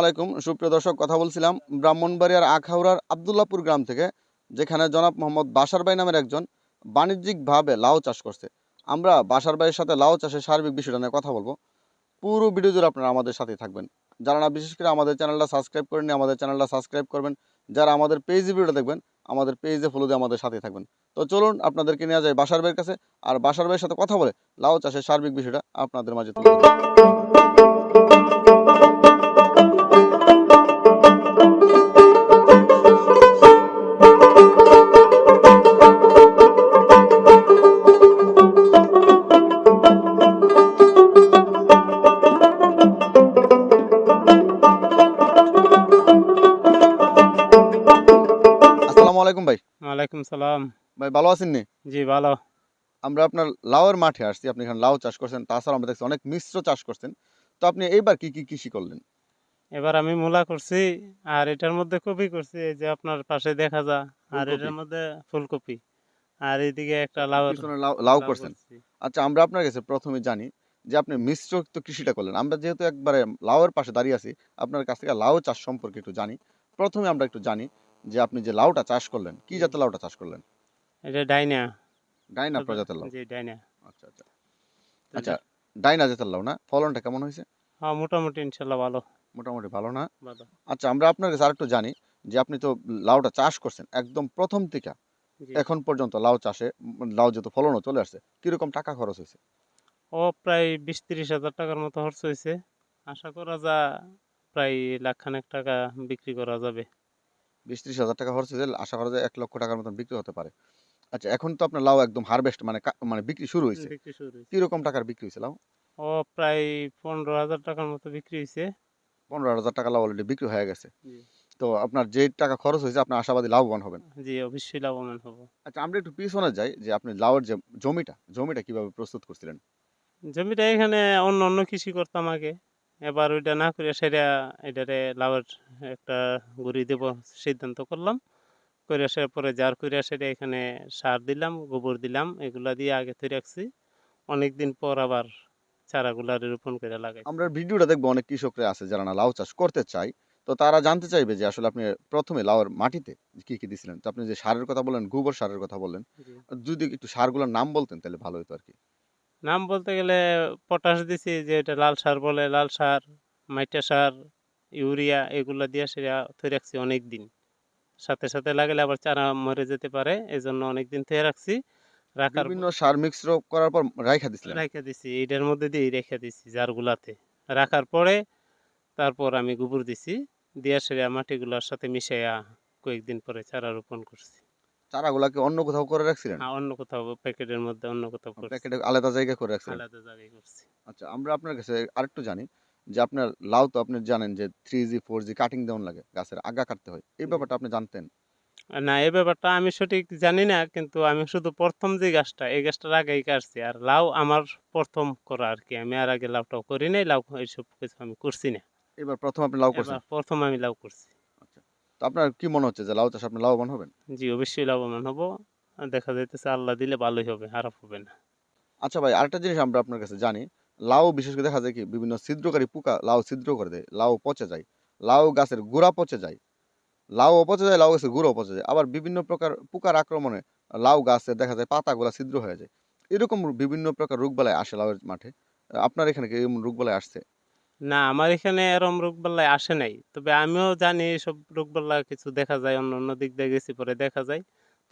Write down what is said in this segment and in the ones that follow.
আলাইকুম। সুপ্রিয় দর্শক, কথা বলছিলাম ব্রাহ্মণবাড়িয়ার আখাউড়ার আবদুল্লাপুর গ্রাম থেকে, যেখানে জনাব মোহাম্মদ বাসার ভাই নামের একজন বাণিজ্যিকভাবে লাউ চাষ করছে। আমরা বাসার ভাইয়ের সাথে লাউ চাষের সার্বিক বিষয়টা নিয়ে কথা বলব। পুরো ভিডিও জুড়ে আপনারা আমাদের সাথেই থাকবেন। যারা না বিশেষ করে আমাদের চ্যানেলটা সাবস্ক্রাইব করেননি, আমাদের চ্যানেলটা সাবস্ক্রাইব করবেন। যারা আমাদের পেজে ভিডিওটা দেখবেন, আমাদের পেজে ফলো দিয়ে আমাদের সাথেই থাকবেন। তো চলুন, আপনাদেরকে নিয়ে যায় বাসার ভাইয়ের কাছে। আর বাসার ভাইয়ের সাথে কথা বলে লাউ চাষের সার্বিক বিষয়টা আপনাদের মাঝে তুলে ওয়ালাইকুম সালাম। ভাই ভালো আছেন নি? জি ভালো। আমরা আপনার লাউয়ের মাঠে আসছি আপনি এখানে লাউ চাষ করছেন তাছাড়া আমরা দেখছি অনেক মিশ্র চাষ করছেন। তো আপনি এইবার কি কি কৃষি করলেন? এবার আমি মূলা করছি আর এটার মধ্যে কপি করছি এই যে আপনার পাশে দেখা যা আর। এটার মধ্যে ফুলকপি আর এইদিকে একটা লাউ লাউ লাউ করছেন। আচ্ছা আমরা আপনার কাছে প্রথমে জানি যে আপনি মিশ্র তো কৃষিটা করলেন। আমরা যেহেতু একবারে লাউয়ের পাশে দাঁড়িয়ে আছি আপনার কাছ থেকে লাউ চাষ সম্পর্কে একটু জানি। প্রথমে আমরা একটু জানি যে আপনি যে লাউটা চাষ করলেন কি জাতের লাউটা চাষ করলেন? এটা ডাইনা। ডাইনা প্রজাতির লাউ। জি ডাইনা। আচ্ছা আচ্ছা। আচ্ছা ডাইনা জাতের লাউ না? ফলনটা কেমন হয়েছে? হ্যাঁ মোটামুটি ইনশাল্লাহ ভালো। মোটামুটি ভালো না? আচ্ছা আমরা আপনার কাছে আরেকটু জানি যে আপনি তো লাউটা চাষ করছেন একদম প্রথম থেকে। এখন পর্যন্ত লাউ চাষে লাউ যেহেতু ফলনও চলে আসছে কীরকম টাকা খরচ হয়েছে? ও প্রায় বিশ তিরিশ হাজার টাকার মতো খরচ হয়েছে। আশা করা যা প্রায় লাখখানেক টাকা বিক্রি করা যাবে। বিশ ত্রিশ হাজার টাকা খরচ হয়েছে আশা করা যায় এক লক্ষ টাকার মতন বিক্রি হতে পারে। আচ্ছা এখন তো আপনার লাউ একদম হারভেস্ট মানে মানে বিক্রি শুরু হয়েছে। কীরকম টাকার বিক্রি হয়েছে লাউ? ও প্রায় পনেরো হাজার টাকার মতো বিক্রি হয়েছে। পনেরো হাজার টাকা লাউ অলরেডি বিক্রি হয়ে গেছে। তো আপনার যে টাকা খরচ হয়েছে আপনার আশাবাদী লাভবান হবেন। জি অবশ্যই লাভবান হব। আচ্ছা আমরা একটু পিছনে যাই যে আপনি লাউয়ের যে জমিটা জমিটা কীভাবে প্রস্তুত করছিলেন? জমিটা এখানে অন্য অন্য কৃষি করতাম আগে এবার ওইটা না করে সেটা এটারে লাউয়ের একটা গুড়ি দেব সিদ্ধান্ত করলাম। করে আসার পরে যার করে সেটা এখানে সার দিলাম গোবর দিলাম এগুলা দিয়ে আগে তৈরি রাখছি। অনেকদিন পর আবার চারাগুলা রোপণ করে লাগাই। আমরা ভিডিওটা দেখব অনেক কৃষকরা আছে যারা না লাউ চাষ করতে চায়। তো তারা জানতে চাইবে যে আসলে আপনি প্রথমে লাউয়ের মাটিতে কি কি দিছিলেন? তো আপনি যে সারের কথা বললেন গোবর সারের কথা বললেন যদি একটু সারগুলোর নাম বলতেন তাহলে ভালো হতো আর কি। নাম বলতে গেলে পটাশ দিছি যে এটা লাল সার বলে লাল সার মাইটা সার ইউরিয়া এগুলা দিয়ে সেটা তৈরি রাখছি অনেক দিন সাথে সাথে লাগালে আবার চারা মরে যেতে পারে এই জন্য অনেক দিন তৈরি রাখছি। রাখার বিভিন্ন সার মিক্সড করার পর রাইখা দিছিলেন? রেখে দিছি এটার মধ্যে দিয়ে রেখে দিছি জারগুলাতে। রাখার পরে তারপর আমি গোবর দিছি দিয়ে সেটা মাটিগুলোর সাথে মিশাইয়া কয়েকদিন পরে চারা রোপণ করছি। চারাগুলাকে অন্য কোথাও করে রাখছিলেন? আর অন্য কোথাও প্যাকেটের মধ্যে অন্য কোথাও করছি। প্যাকেটে আলাদা জায়গায় করে রাখছিলেন? আলাদা জায়গায় করছি। আচ্ছা আমরা আপনার কাছে আরেকটু জানি যে আপনার লাউ তো আপনি জানেন যে three G four G cutting দেওয়ান লাগে গাছের আগা কাটতে হয়। এই ব্যাপারটা আপনি জানতেন? না এই ব্যাপারটা আমি সঠিক জানি না কিন্তু আমি শুধু প্রথম যে গাছটা এই গাছটার আগেই কাটছি। আর লাউ আমার প্রথম করা আর কি আমি আর আগে লাউটাও করি নাই লাউ এইসব কিছু আমি করছি না। এবার প্রথম আপনি লাউ করছেন? প্রথম আমি লাউ করছি। তো আপনার কি মনে হচ্ছে যে লাউ চাষ আপনি লাভবান হবেন? জি অবশ্যই লাভবান হব। দেখা যাইতেছে আল্লাহ দিলে ভালোই হবে খারাপ হবে না। আচ্ছা ভাই আরেকটা জিনিস আমরা আপনার কাছে জানি। লাউ বিশেষ করে দেখা যায় কি বিভিন্ন ছিদ্রকারী পোকা লাউ ছিদ্র করে দেয় লাউ পচে যায় লাউ গাছের গোড়া পচে যায় লাউ পচে যায় লাউ গাছের গুঁড়ো পচে যায়। আবার বিভিন্ন প্রকার পোকার আক্রমণে লাউ গাছে দেখা যায় পাতাগুলা ছিদ্র হয়ে যায়। এরকম বিভিন্ন প্রকার রোগবালাই আসে লাউয়ের মাঠে। আপনার এখানে কি এরকম রোগবালাই আসছে? না আমার এখানে এরম রোগবাল্লায় আসে নাই। তবে আমিও জানি এসব রোগবাল্লা কিছু দেখা যায় অন্য অন্য দিক দিয়ে গেছি পরে দেখা যায়।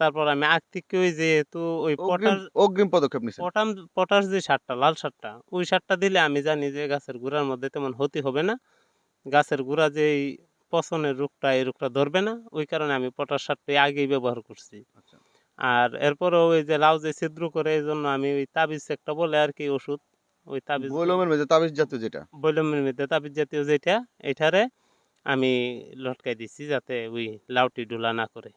তারপর আমি আগ থেকে ওই যেহেতু ওই পটাশ অগ্রিম পদক্ষেপ নিছেন? পটাম পটাশ যে সারটা লাল সারটা ওই সারটা দিলে আমি জানি যে গাছের গুঁড়ার মধ্যে তেমন ক্ষতি হবে না। গাছের গুঁড়া যে পচনের রোগটা এই রোগটা ধরবে না। ওই কারণে আমি পটাশ সারটাই আগেই ব্যবহার করছি। আচ্ছা। আর এরপরও ওই যে লাউ যে ছিদ্র করে এই জন্য আমি ওই তাবিজ একটা বলে আর কি ওষুধ ওই তাবিজ বৈলমের মেঝে তাবিজ জাতীয় যেটা। বৈলমের মধ্যে তাবিজ জাতীয় যেটা এটারে আমি লটকাই দিছি যাতে ওই লাউটি ডোলা না করে।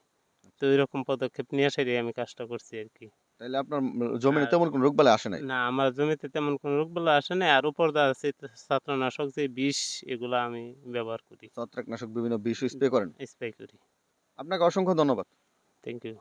তো এরকম পদক্ষেপ নিয়ে সেটাই আমি কাজটা করছি আর কি। তাহলে আপনার জমিতে তেমন কোনো রোগ রোগবালাই আসে নাই? না আমার জমিতে তেমন কোনো রোগবালা আসে নাই। আর উপর দেওয়া আছে ছাত্রনাশক যে বিষ এগুলো আমি ব্যবহার করি। ছত্রাকনাশক বিভিন্ন বিষ স্প্রে করেন। স্প্রে করি। আপনাকে অসংখ্য ধন্যবাদ। Thank you